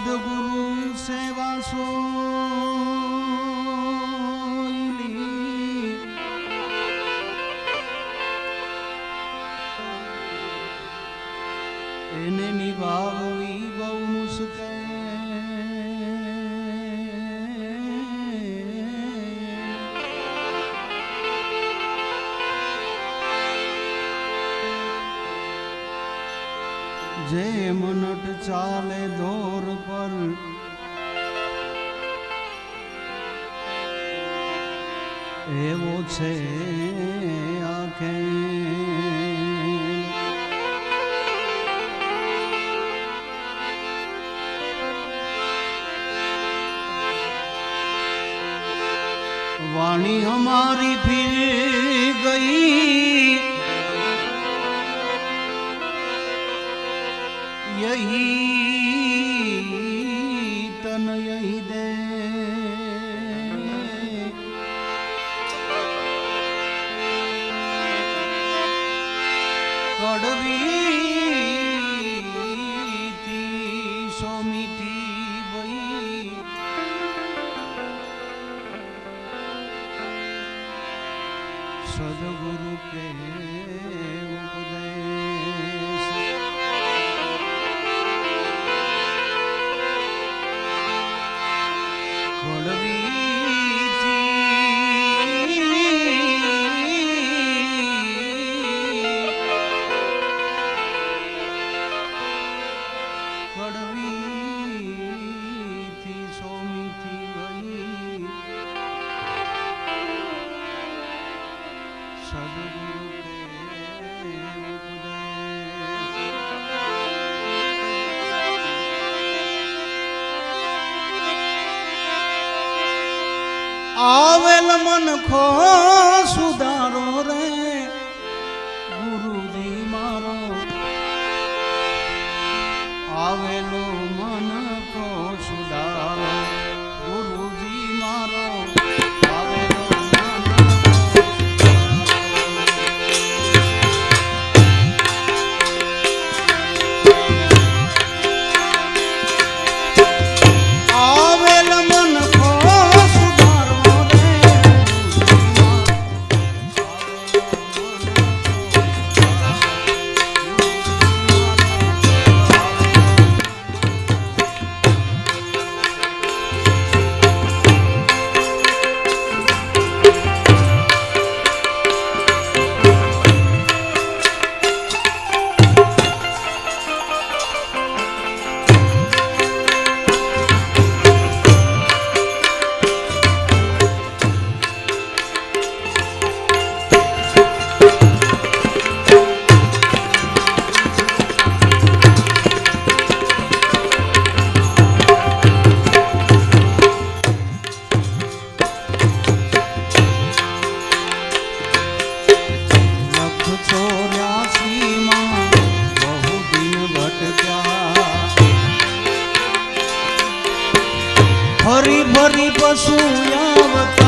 સદગુરુ સેવા સોયલી ચાલે દોર પર. એવો છે આખે. વાણી અમારી ફીર ગઈ. यही तन यही दे કડવી થી સો મીઠી વઈ સદગુરુ કે ઉપદેશ આવેલ મન ખો સુધારો રે. ફરી ફરી પશુ અવતારો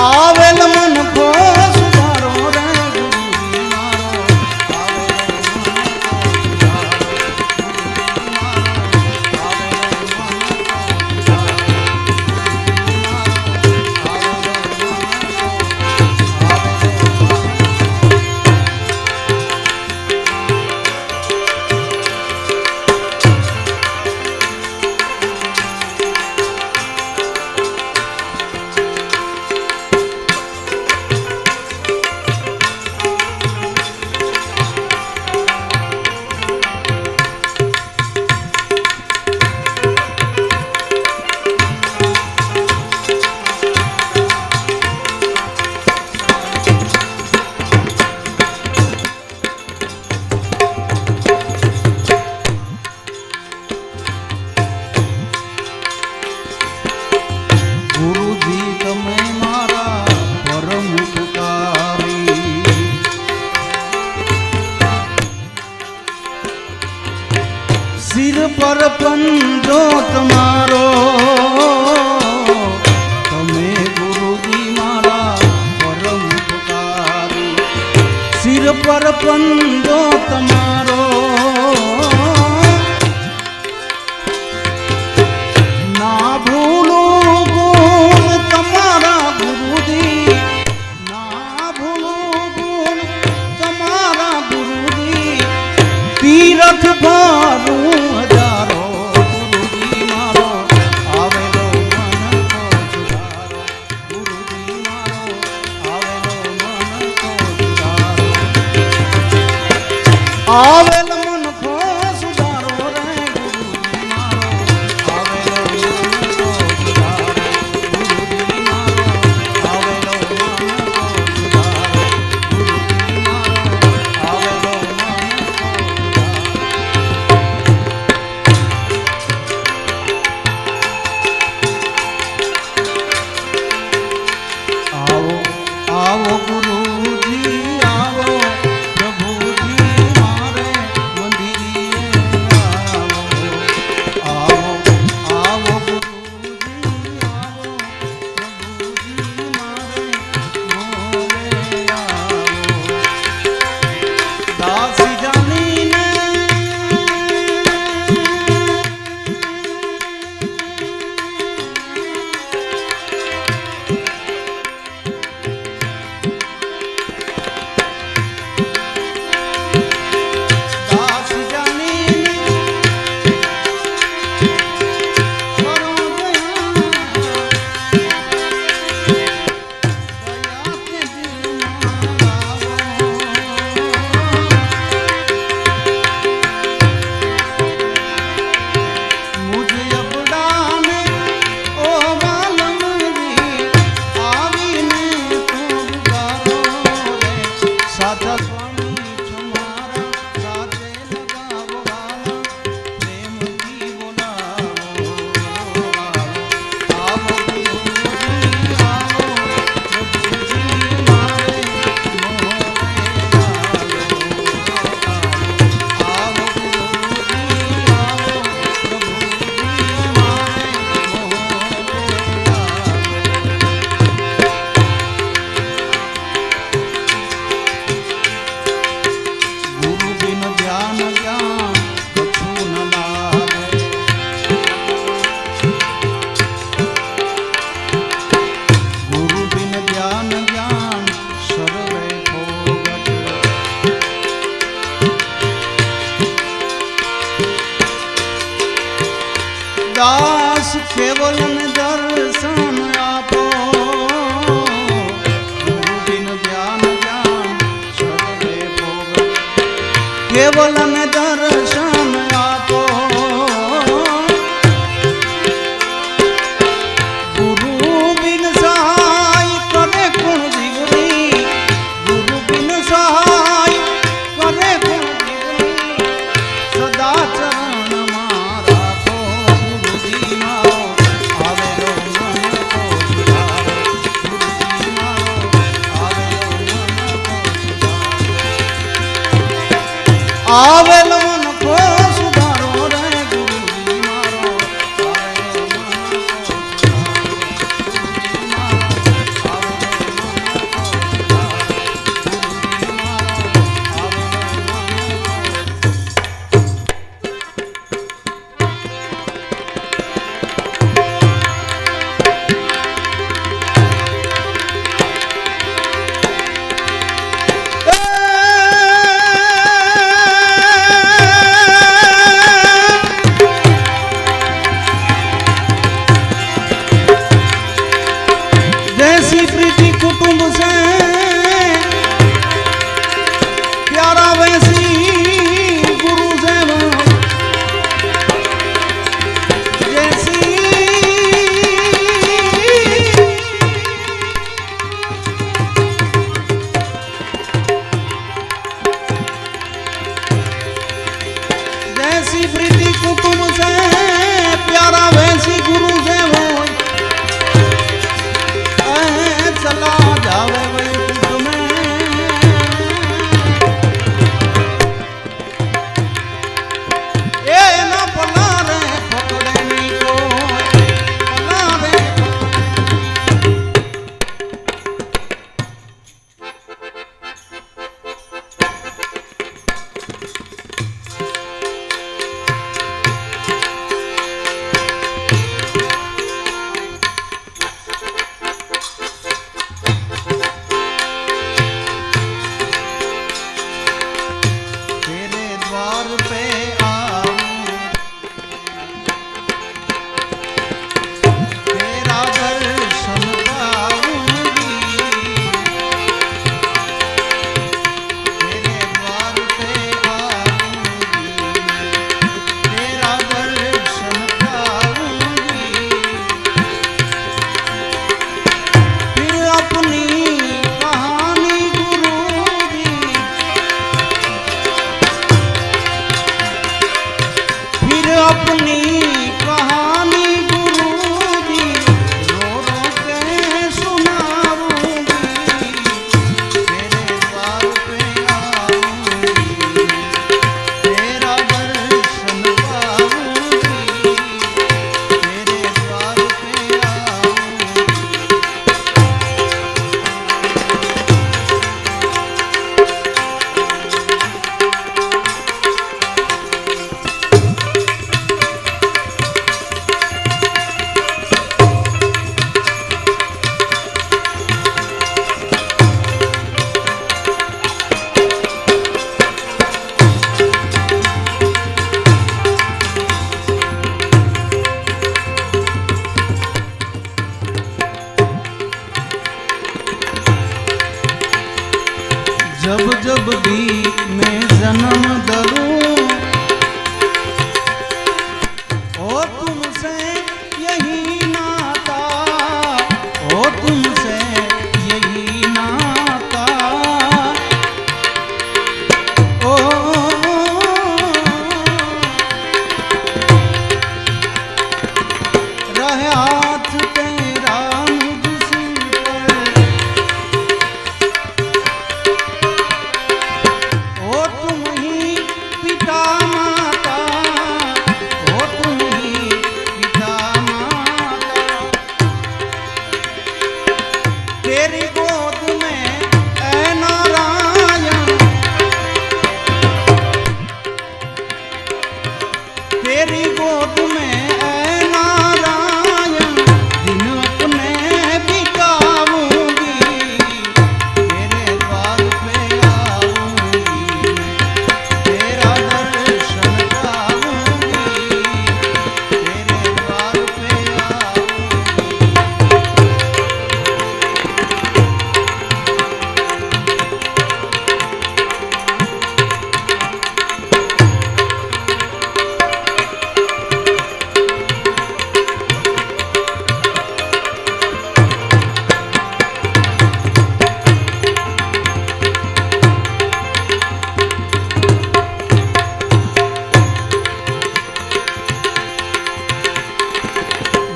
આવેલ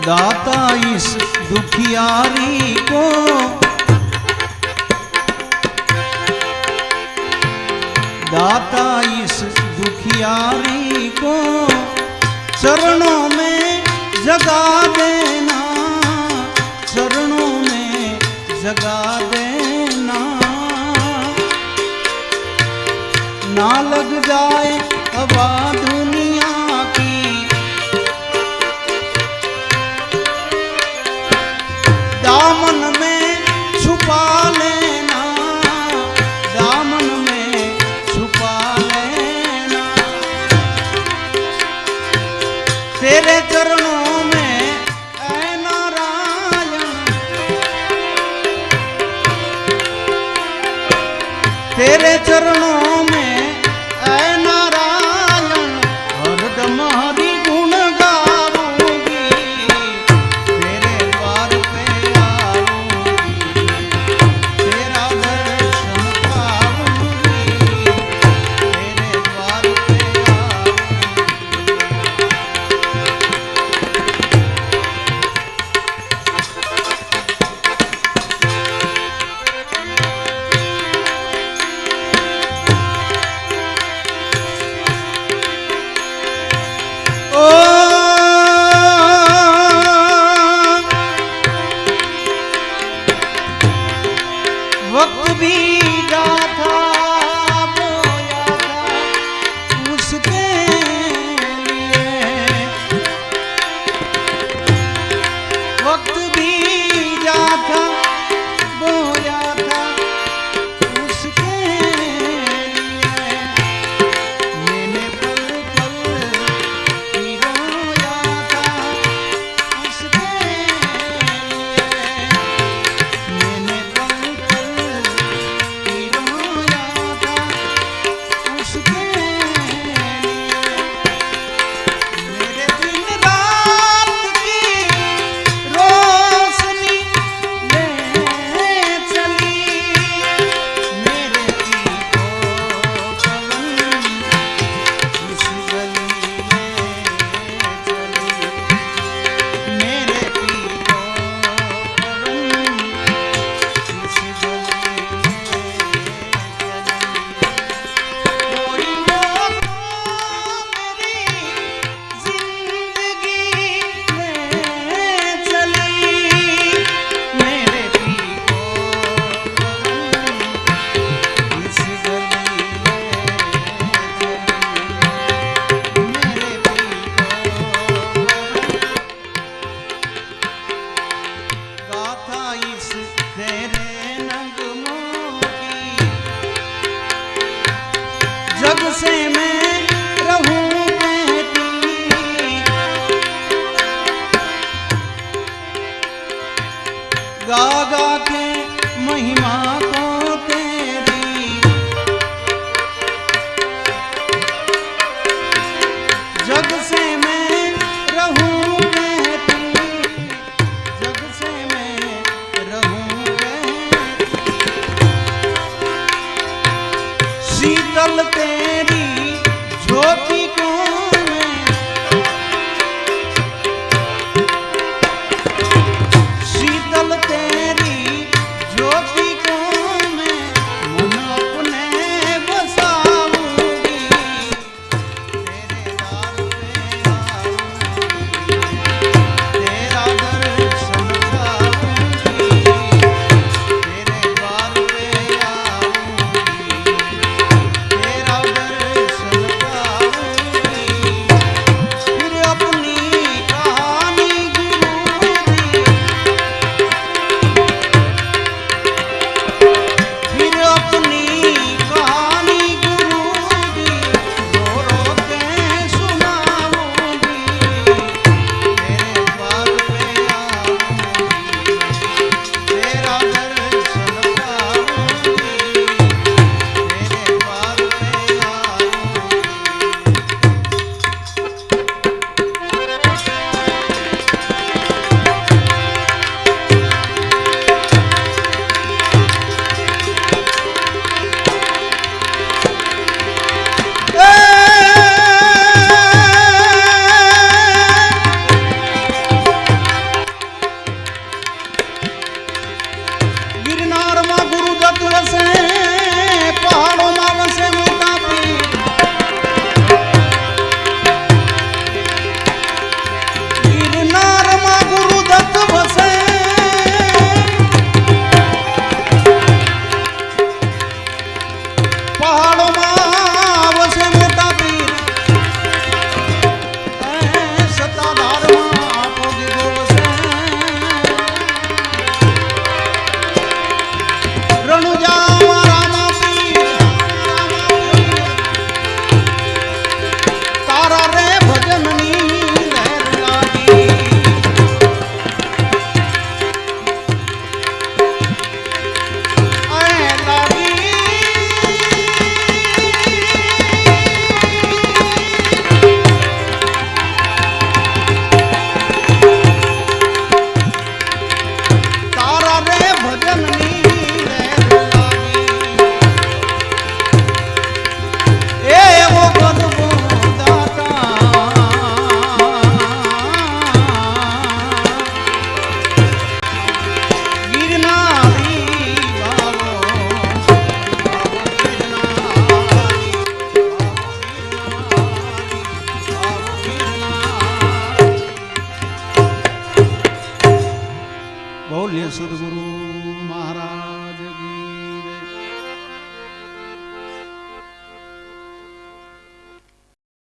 दाता इस दुखियारी को। दाता इस दुखियारी को चरणों में जगा देना, चरणों में जगा देना। ना लग जाए अबाधुन तेरे चरणों में ऐ नारायण तेरे चरणों